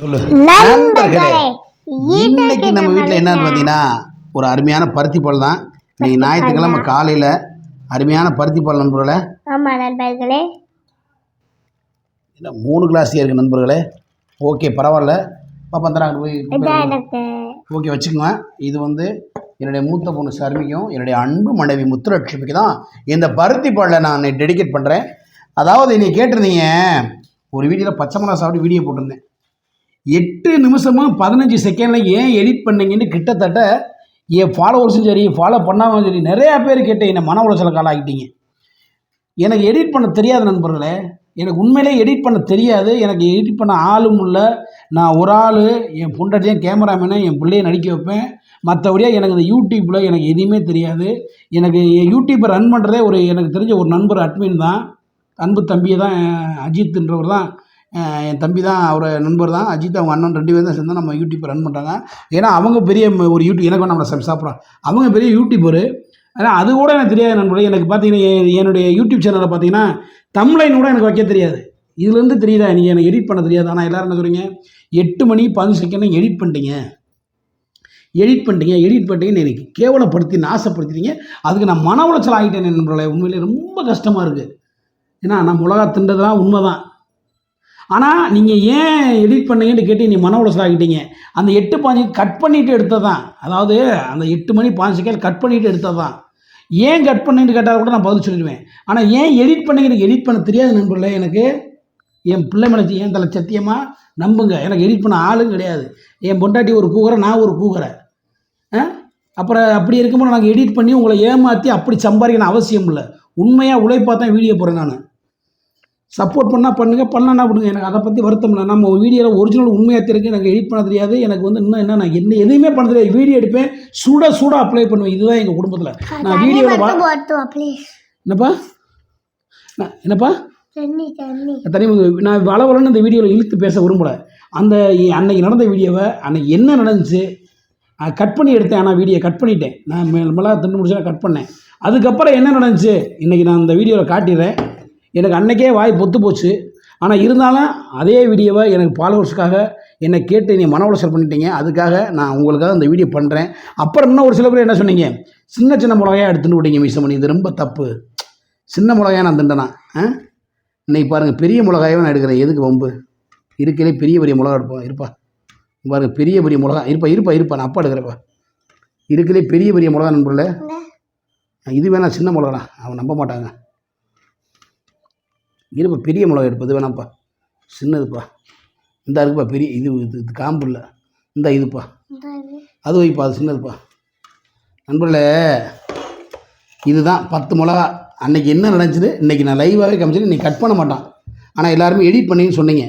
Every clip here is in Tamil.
நண்பர்களே இன்னைக்கு நம்ம வீட்டில் என்னன்னு பார்த்தீங்கன்னா ஒரு அருமையான பருத்தி பால் தான். இன்னைக்கு ஞாயிற்றுக்கிழமை காலையில் அருமையான பருத்தி பால் நண்பர்களே. ஆமா நண்பர்களே. என்ன மூணு கிளாஸ் இருக்குது நண்பர்களே. ஓகே பரவாயில்ல. பாப்பா தராங்க போய் ஓகே வச்சுக்கோங்க. இது வந்து என்னுடைய மூத்த பொண்ணு சர்மிக்கும் என்னுடைய அன்பு மனைவி முத்துலட்சுமிக்கு தான் இந்த பருத்தி பாலில் நான் டெடிகேட் பண்ணுறேன் அதாவது நீ கேட்டிருந்தீங்க ஒரு வீடியோவில் பச்சை மிளகா சாப்பிட்டு வீடியோ போட்டிருந்தேன். எட்டு நிமிஷமாக பதினஞ்சு செகண்டில் ஏன் எடிட் பண்ணீங்கன்னு கிட்டத்தட்ட என் ஃபாலோவர்ஸும் சரி ஃபாலோ பண்ணாமல் சரி நிறையா பேர் கேட்ட என்னை மன உளைச்சல காலாகிட்டீங்க எனக்கு எடிட் பண்ண தெரியாது நண்பர்களே. எனக்கு உண்மையிலே எடிட் பண்ண தெரியாது. எனக்கு எடிட் பண்ண ஆளும் இல்லை. நான் ஒரு ஆள் என் பொண்டாட்டியும் கேமராமேனை என் பிள்ளைய நடிக்க வைப்பேன். மற்றபடியாக எனக்கு இந்த யூடியூப்பில் எனக்கு எதுவுமே தெரியாது. எனக்கு யூடியூப்பை ரன் பண்ணுறதே ஒரு எனக்கு தெரிஞ்ச ஒரு நண்பர் அட்மின் தான். அன்பு தம்பியை தான் அஜித்ன்றவர் தான். என் தம்பி தான் அவர் நண்பர் தான். அஜித் அவங்க அண்ணன் ரெண்டு பேரும் தான் சேர்ந்து நம்ம யூடியூப்பை ரன் பண்ணுறாங்க ஏன்னா அவங்க பெரிய ஒரு யூடியூப் எனக்கு நம்ம சாப்பிட்றோம் அவங்க பெரிய யூடியூபரு ஆனால் அது கூட எனக்கு தெரியாது நண்பர்களே. எனக்கு பார்த்தீங்கன்னா என் என்னுடைய யூடியூப் சேனலில் பார்த்தீங்கன்னா தமிழைன் கூட எனக்கு வைக்க தெரியாது. இதுலேருந்து தெரியுதா? நீங்கள் எனக்கு எடிட் பண்ண தெரியாது? ஆனால் எல்லோரும் என்ன சொல்கிறீங்க எட்டு மணி பதினஞ்சு செகண்ட் எடிட் பண்ணிட்டீங்க. எடிட் பண்ணிட்டீங்க எடிட் பண்ணிட்டீங்கன்னு எனக்கு கேவலப்படுத்தி நாசப்படுத்திட்டீங்க. அதுக்கு நான் மன உளைச்சல் ஆகிட்டேன் நண்பர்களே. உண்மையிலே ரொம்ப கஷ்டமாக இருக்குது ஏன்னா நம்ம மிளகா தின்றதுலாம் உண்மை தான் ஆனால் நீங்கள் ஏன் எடிட் பண்ணீங்கன்னு கேட்டு நீ மன உளைச்சல் அந்த எட்டு பாஞ்சு கட் பண்ணிட்டு எடுத்தது தான் அதாவது அந்த எட்டு மணி பாஞ்சு கேள் கட் பண்ணிட்டு எடுத்தது தான் ஏன் கட் பண்ணிட்டு கேட்டால் கூட நான் பதில் சொல்லிடுவேன். ஆனால் ஏன் எடிட் பண்ணீங்க எனக்கு எடிட் பண்ண தெரியாது நண்பர்களே எனக்கு. என் பிள்ளை மேலே என் தலை சத்தியமாக நம்புங்க. எனக்கு எடிட் பண்ண ஆளும் கிடையாது. என் பொண்டாட்டி ஒரு கூகுறை நான் ஒரு கூகுறை அப்புறம் அப்படி இருக்கும்போது நாங்கள் எடிட் பண்ணி உங்களை ஏமாற்றி அப்படி சம்பாதிக்கணும் அவசியம் இல்லை. உண்மையாக உழைப்பாக தான் வீடியோ போகிறேன் நான். சப்போர்ட் பண்ணால் பண்ணுங்க பண்ணலன்னா விடுங்க. எனக்கு அதை பற்றி வருத்தம் இல்லை. நம்ம வீடியோவில் ஒரிஜினல் உண்மையாக தெரியுங்க எனக்கு எடிட் பண்ண தெரியாது. எனக்கு வந்து இன்னும் என்ன நான் என்ன எதுவுமே பண்ண தெரியாது. வீடியோ எடுப்பேன். சுட சுட அப்ளை பண்ணுவேன். இதுதான் எங்கள் குடும்பத்தில். நான் வீடியோவில் என்னப்பா? நான் என்னப்பா? தண்ணி தண்ணி. தனி நான் வளவலன்னு இந்த வீடியோவில் இழுத்து பேச விரும்பல. அந்த அன்னைக்கு நடந்த வீடியோவை அன்னைக்கு என்ன நடந்துச்சு கட் பண்ணி எடுத்தேன். ஆனால் வீடியோ கட் பண்ணிட்டேன். நான் மிளகா திண்டு முடிச்சா கட் பண்ணேன். அதுக்கப்புறம் என்ன நடந்துச்சு இன்றைக்கி நான் இந்த வீடியோவில் காட்டிடுறேன். எனக்கு அன்னைக்கே வாய் பொத்து போச்சு. ஆனால் இருந்தாலும் அதே வீடியோவை எனக்கு ஃபாலோவர்ஸ்க்காக என்னை கேட்டு நீ மன உளைச்சல் பண்ணிட்டீங்க. அதுக்காக நான் உங்களுக்காக இந்த வீடியோ பண்ணுறேன் அப்புறம் இன்னும் ஒரு சில பேர் என்ன சொன்னீங்க? சின்ன சின்ன மிளகாயாக எடுத்துன்னு விட்டீங்க மிஸ் பண்ணி இது ரொம்ப தப்பு. சின்ன மிளகாயா நான் திண்டனா? ஆ? இன்னைக்கு பாருங்கள் பெரிய மிளகாயவே நான் எடுக்கிறேன். எதுக்கு வம்பு? இருக்கிறே பெரிய பெரிய மிளகா எடுப்போம் இருப்பா. இங்க பாருங்க பெரிய பெரிய மிளகா. இருப்பா இருப்பா இருப்பா. நான் அப்பா எடுக்கிறப்பா இருக்கிறே பெரிய பெரிய மிளகா நண்பர்களே. இது வேணா சின்ன மிளகா அவன் நம்ப மாட்டாங்க. இருப்பா பெரிய மிளகா எடுப்பா இது வேணாம்ப்பா. சின்னதுப்பா. இந்த இருக்குப்பா பெரிய இது இது இது காம்பு இல்லை இந்த இதுப்பா அது வைப்பா அது சின்னதுப்பா. நண்பர்களே இதுதான் பத்து மிளகா. அன்னைக்கு என்ன நடந்துச்சுது இன்றைக்கி நான் லைவாகவே காமிச்சிட்டு நீ கட் பண்ண மாட்டான். ஆனால் எல்லாருமே எடிட் பண்ணின்னு சொன்னீங்க.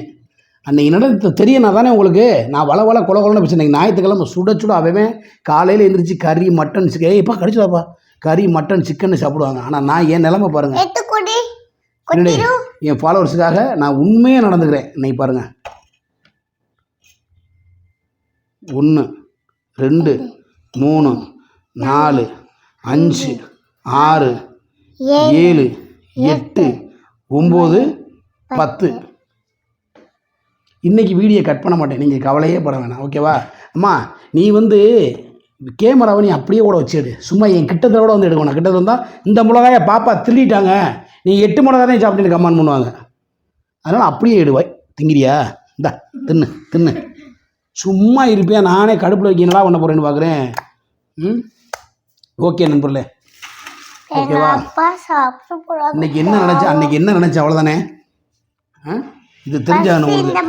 அன்றைக்கி நடந்து தெரியனா தானே உங்களுக்கு? நான் வள வள கொல கொலன்னு பேசுனேன் ஞாயிற்றுக்கிழமை சுட சுட அவன் காலையில் எழுந்திரிச்சு கறி மட்டன் சிக்கன் ஏய்ப்பா கடிச்சுடாப்பா. கறி மட்டன் சிக்கன் சாப்பிடுவாங்க. ஆனால் நான் என் நிலமை பாருங்கள் என்னுடைய என் ஃபாலோவர்ஸுக்காக நான் உண்மையாக நடந்துக்கிறேன். இன்னைக்கு பாருங்கள் ஒன்று ரெண்டு மூணு நாலு அஞ்சு ஆறு ஏழு எட்டு ஒம்பது பத்து. இன்னைக்கு வீடியோ கட் பண்ண மாட்டேன். நீங்கள் கவலையே பட வேணாம். ஓகேவா அம்மா நீ வந்து கேமராவை நீ அப்படியே கூட வச்சிடு சும்மா என் கிட்டத்தில் கூட வந்து எடுக்கணும். கிட்டத்தில் வந்தால் இந்த மிளகாயை பாப்பா திருடிட்டாங்க. நீ எட்டு மிளகா தான் சாப்பிட்டு கமெண்ட் பண்ணுவாங்க. அதனால் அப்படியே எடுவாய் திங்கிறியா? இந்தா தின்னு தின்னு. சும்மா இருப்பியா? நானே கடுப்பில் வைக்கணும்லாம் பண்ண போகிறேன்னு பார்க்குறேன் ம்? ஓகே நண்பர்களே. ஓகேவா? இன்னைக்கு என்ன நினச்ச அன்னைக்கு என்ன நினச்ச? அவ்வளோதானே ஆ? இது தெரிஞ்சாகணும் உங்களுக்கு.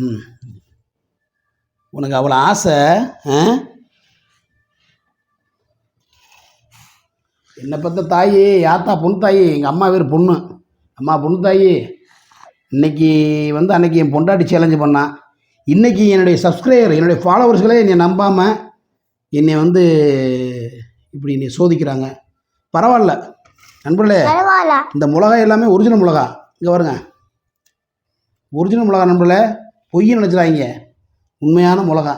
ம். உனக்கு அவ்வளோ ஆசை ஆ? என்னை பற்ற தாயி யாத்தா பொண்ணு தாயி? எங்கள் அம்மா பேர் பொண்ணு. அம்மா பொண்ணு தாயி. இன்னைக்கு வந்து அன்னைக்கு என் பொண்டாட்டி சேலஞ்சு பண்ணான் இன்னைக்கு என்னுடைய சப்ஸ்கிரைபர் என்னுடைய ஃபாலோவர்ஸ்களே என்னை நம்பாமல் என்னை வந்து இப்படி என்னை சோதிக்கிறாங்க. பரவாயில்ல. நண்பர்களே இந்த மிளகா எல்லாமே ஒரிஜினல் மிளகா. இங்கே பாருங்க. ஒரிஜினல் மிளகா நண்பர்களே பொய்யை நினச்சிடாதீங்க. உண்மையான மிளகா.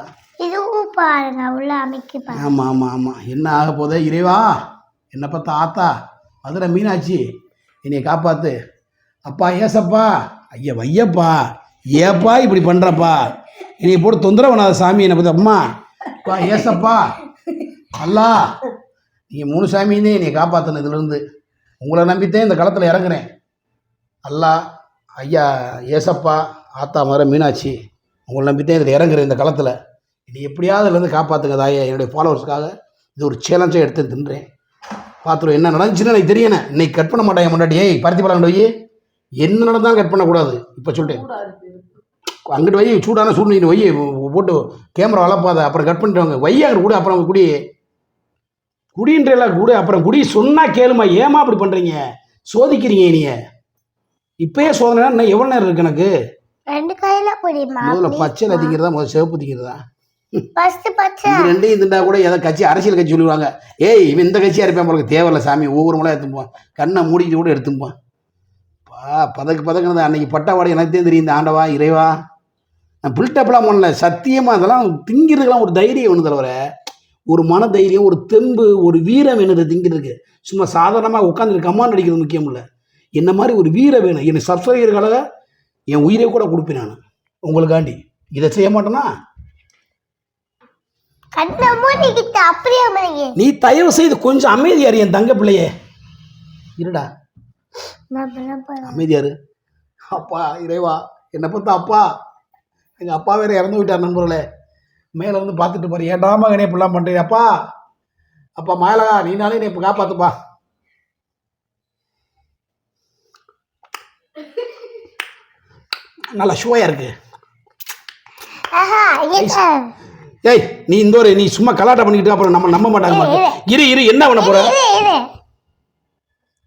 ஆமாம் ஆமாம் ஆமாம் என்ன ஆக போதே இறைவா! என்னை பார்த்தா ஆத்தா மதுரை மீனாட்சி என்னை காப்பாத்து. அப்பா ஏசப்பா ஐயா வையப்பா ஏப்பா இப்படி பண்ணுறப்பா என்னை போட்டு தொந்தரவு பண்ணாத சாமி என்னை பார்த்து அம்மா அப்பா ஏசப்பா அல்லா நீங்கள் மூணு சாமியுமே என்னை காப்பாற்றின இதுலேருந்து உங்களை நம்பித்தான் இந்த களத்தில் இறங்குறேன் அல்லா ஐயா ஏசப்பா ஆத்தா மர மீனாட்சி உங்களை நம்பித்தான் இதில் இறங்குறேன் இந்த களத்தில். நீ எப்படியாவது இதுலேருந்து காப்பாற்றுங்க தாயே என்னுடைய ஃபாலோவர்ஸ்க்காக இது ஒரு சேலஞ்சாக எடுத்து தின்றேன். பார்த்துருவோம் என்ன நடந்துச்சுன்னு எனக்கு தெரியணே இன்னைக்கு கட் பண்ண மாட்டாங்க முன்னாடி? ஏய் பருத்தி பழம் வை என்ன நடந்தாலும் கட் பண்ணக்கூடாது. இப்போ சொல்லிட்டேன். அங்கிட்டு வை சூடான சூழ்நிலை வை போட்டு கேமரா வளர்ப்பாத அப்புறம் கட் பண்ணிட்டு வை அங்கே கூட அப்புறம் குடி. குடின்றல கூட அப்புறம் குடி. சொன்னா கேளுமா ஏமா அப்படி பண்ணுறீங்க சோதிக்கிறீங்க நீங்க இப்பயே சோதனை இன்னும் எவ்வளோ நேரம் இருக்கு எனக்கு? ரெண்டு கையில முதல்ல பச்சையில் திங்கிறதா முதல்ல சிவப்பு திங்கிறதா? ரெண்டு பச்சை. ரெண்டையும் கூட ஏதோ கட்சி அரசியல் கட்சி சொல்லுவாங்க ஏய் இவன் இந்த கட்சியா இருப்பேன் உங்களுக்கு தேவையில்ல சாமி ஒவ்வொரு முறை எடுத்துப்போம் கண்ணை மூடிட்டு கூட எடுத்துப்போம் பா பதக்கு பதக்குனது. அன்னைக்கு பட்டாவாடு எனக்கு தான் தெரியும். இந்த ஆண்டவா இறைவா. நான் பில்டப்லாம் பண்ணல. சத்தியமாக அதெல்லாம் திங்கிறதுக்கெல்லாம் ஒரு தைரியம் ஒன்று தவிர ஒரு மன தைரியம் ஒரு தெம்பு ஒரு வீரம் என்னது திங்கிறதுக்கு. சும்மா சாதாரணமாக உட்காந்துட்டு கமாண்ட் அடிக்கிறது முக்கியம் இல்லை. என்ன மாதிரி ஒரு வீரம் வேணும்? என்னை சப்ஸ்கிரைபர்களுக்காக என் உயிரை கூட கொடுப்பேன் நான். உங்களுக்காண்டி. இதை செய்ய மாட்டேன்னா கண்ணை மூடிக்கிட்டு அப்படியே அமருங்க நீ தயவு செய்து கொஞ்சம் அமைதியாரு என் தங்க பிள்ளையே. இருடா. அமைதியாரு அப்பா இறைவா என்னை பார்த்தா அப்பா. எங்கள் அப்பா வேற இறந்து விட்டார் நண்பர்களே. மேலே வந்து பார்த்துட்டு பாரு. ஏன்டா மகனே இப்படிலாம் பண்ணுறீங்க அப்பா அப்பா மாயலகா நீனாலே நீ இப்போ காப்பாத்துப்பா. நல்லா ஷுவையாக இருக்கு. ஏய் நீ இந்த ஒரு நீ சும்மா கலாட்டம் பண்ணிக்கிட்டு அப்புறம் நம்ம நம்ப மாட்டாங்க. இரு இரு. என்ன பண்ண போற?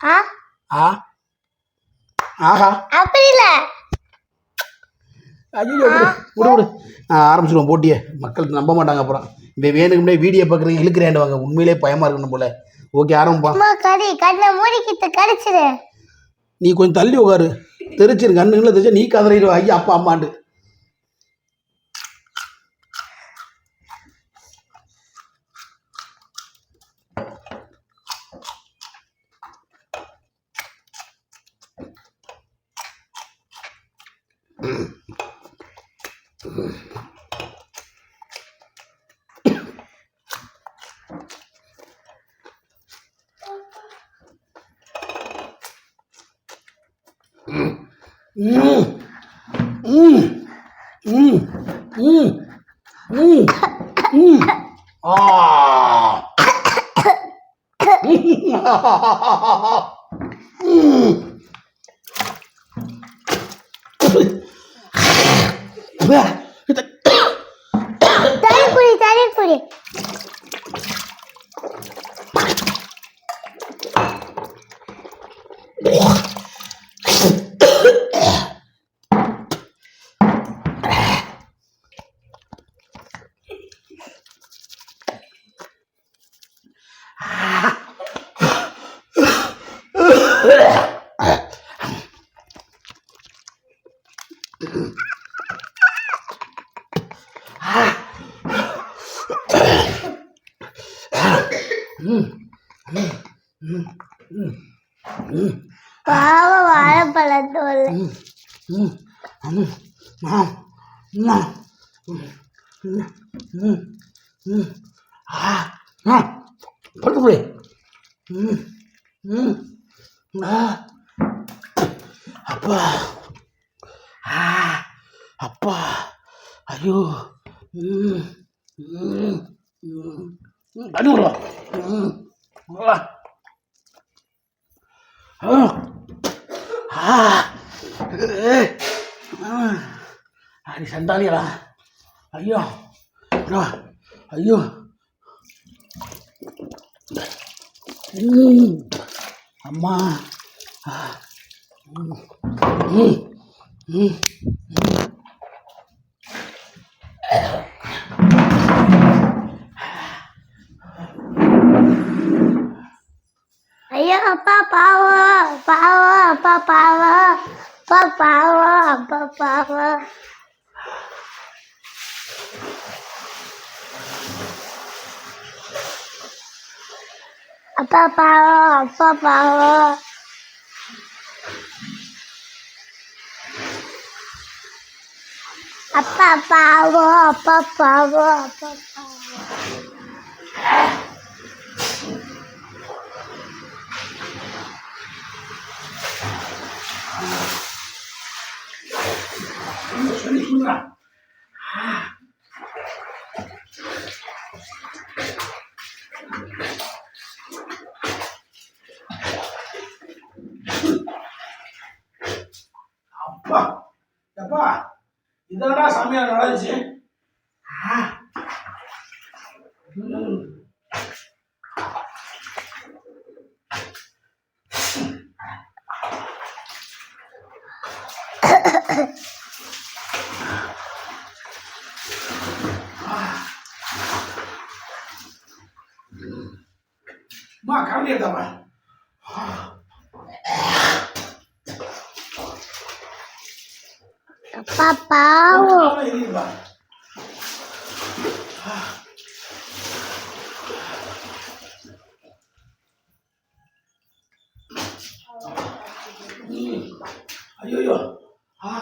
ஆ? ஆ? ஆஹா. அப்படி இல்ல. ஐயோ விடு விடு ஆரம்பிச்சிடுவோம் போட்டியே. மக்கள் நம்ப மாட்டாங்க அப்புறம். இப்போ வேணுக்குமே வீடியோ பார்க்குறீங்க இழுக்கிறேன் வாங்க உண்மையிலே பயமாக இருக்கணும் போல. ஓகே ஆரம்பிப்பா. கடி கண்ணை மூடிக்கிட்டு கடிச்சிடு நீ கொஞ்சம் தள்ளி உட்காரு தெரிச்சிரு கண்ணுங்களை தெரிச்சு நீ கதறிடுவா. ஐயா அப்பா அம்மாண்டு ம் ம் ம் ம் ம் ம் ஆ ம் தனி குடி தனி குடி பாவ வாழைப்பழத்தோல் ம் ம் ஆ ம் ம் ம் ஆ ஆ படுத்து ம் ம் ஆ அப்பா ஆ அப்பா ஐயோ ம் ம் ம் ம் ஆ ஆ ஏய். ஆ. அடி சண்டாளியடா ஐயோ அடா. ஐயோ ம். அம்மா ஆ. ம். ம். ம். ஐயோ அப்பா 爸爸哦爸爸哦啊爸爸我爸爸我爸爸我啊嗯嗯 அப்பா எப்பா இதனடா சாமியார் நடந்துச்சு ஆ. ம். அம்மா கரண்டி எடுத்தாப்பா அப்பா பாவம் இருக்குப்பா ஐயோ ஆ ஆ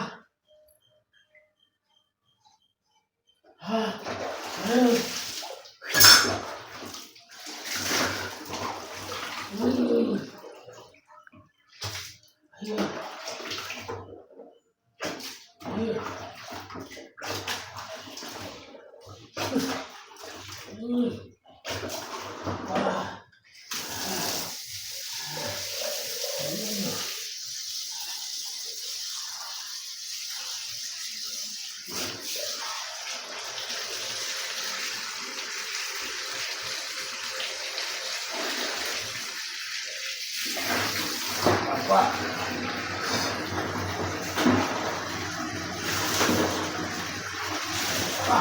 அப்பா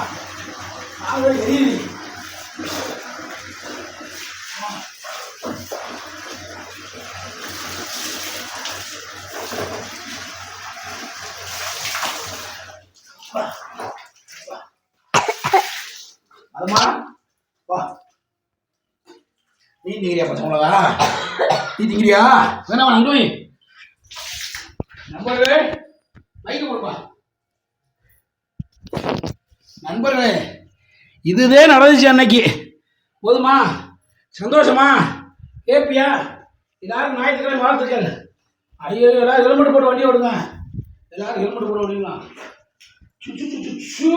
ஆளு அதுமா வா நீ திங்கிறியா பசங்களா நீ திங்கிறியா வேணாமா அங்கே போய் நண்பர்களே மைக்கு கொடுப்பா நண்பர்களே இதுதே நடந்துச்சு அன்னைக்கு. போதுமா? சந்தோஷமா? ஏப்பியா எல்லாரும் ஞாயிற்றுக்கிழமை வாழ்த்துக்கள். ஐயோ எல்லாரும் ஹெல்மெட் போட்டு வண்டி ஓடுங்க. எல்லாரும் ஹெல்மெட் போட்டு ஓடிங்களா சு.